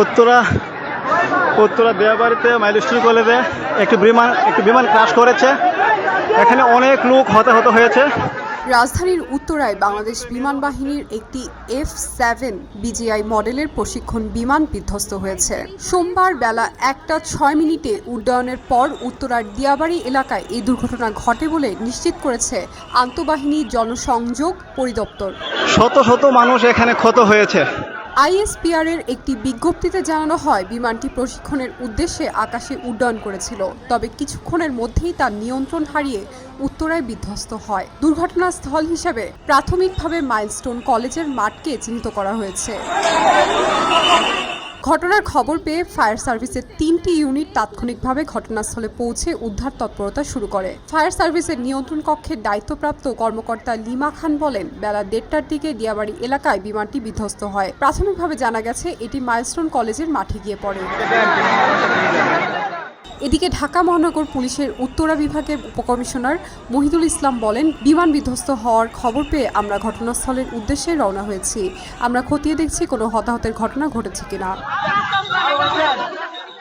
উত্তরা উত্তরা বিয়াবাড়িতে মাইলস্টোরি কলেজে একটি বিমান একটি বিমান ক্রাশ করেছে। এখানে অনেক লোক হতাহত হয়েছে। রাজধানীর উত্তরায় বাংলাদেশ বিমান বাহিনীর একটি এফ সেভেন বিজিআই মডেলের প্রশিক্ষণ বিমান বিধ্বস্ত হয়েছে। সোমবার বেলা একটা ছয় মিনিটে উড্ডয়নের পর উত্তরার দিয়াবাড়ি এলাকায় এই দুর্ঘটনা ঘটে বলে নিশ্চিত করেছে আন্তঃবাহিনী জনসংযোগ পরিদপ্তর। শত শত মানুষ এখানে ক্ষত হয়েছে। আইএসপিআর এর একটি বিজ্ঞপ্তিতে জানানো হয়, বিমানটি প্রশিক্ষণের উদ্দেশ্যে আকাশে উড্ডয়ন করেছিল, তবে কিছুক্ষণের মধ্যেই তার নিয়ন্ত্রণ হারিয়ে উত্তরায় বিধ্বস্ত হয়। দুর্ঘটনাস্থল হিসেবে প্রাথমিকভাবে মাইলস্টোন কলেজের মাঠকে চিহ্নিত করা হয়েছে। ঘটনার খবর পেয়ে ফায়ার সার্ভিসের তিনটি ইউনিট তাৎক্ষণিকভাবে ঘটনাস্থলে পৌঁছে উদ্ধার তৎপরতা শুরু করে। ফায়ার সার্ভিসের নিয়ন্ত্রণ কক্ষের দায়িত্বপ্রাপ্ত কর্মকর্তা লিমা খান বলেন, বেলা দেড়টার দিকে দিয়াবাড়ি এলাকায় বিমানটি বিধ্বস্ত হয়। প্রাথমিকভাবে জানা গেছে, এটি মাইলস্টোন কলেজের মাঠে গিয়ে পড়ে। এদিকে ঢাকা মহানগর পুলিশের উত্তরা বিভাগের উপকমিশনার মহিদুল ইসলাম বলেন, বিমান বিধ্বস্ত হওয়ার খবর পেয়ে আমরা ঘটনাস্থলের উদ্দেশ্যে রওনা হয়েছি। আমরা খতিয়ে দেখছি কোনো হতাহতের ঘটনা ঘটেছে কিনা।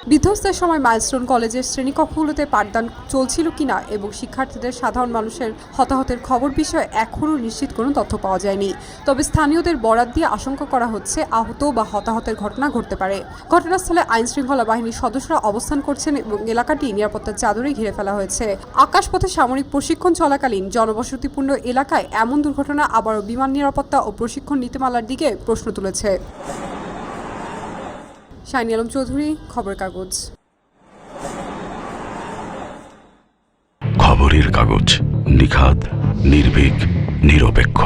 বিধ্বস্তের সময় মাইলস্টোন কলেজের শ্রেণীকক্ষগুলোতে পাঠদান চলছিল কিনা এবং শিক্ষার্থীদের সাধারণ মানুষের হতাহতের খবর বিষয়ে এখনও নিশ্চিত কোনো তথ্য পাওয়া যায়নি। তবে স্থানীয়দের বরাত দিয়ে আশঙ্কা করা হচ্ছে আহত বা হতাহতের ঘটনা ঘটতে পারে। ঘটনাস্থলে আইন শৃঙ্খলা বাহিনীর সদস্যরা অবস্থান করছেন এবং এলাকাটি নিরাপত্তার চাদরে ঘিরে ফেলা হয়েছে। আকাশপথে সামরিক প্রশিক্ষণ চলাকালীন জনবসতিপূর্ণ এলাকায় এমন দুর্ঘটনা আবারও বিমান নিরাপত্তা ও প্রশিক্ষণ নীতিমালার দিকে প্রশ্ন তুলেছে। শাইনি আলম চৌধুরী খবর কাগজ। খবরের কাগজ নিখাত নির্ভীক নিরপেক্ষ।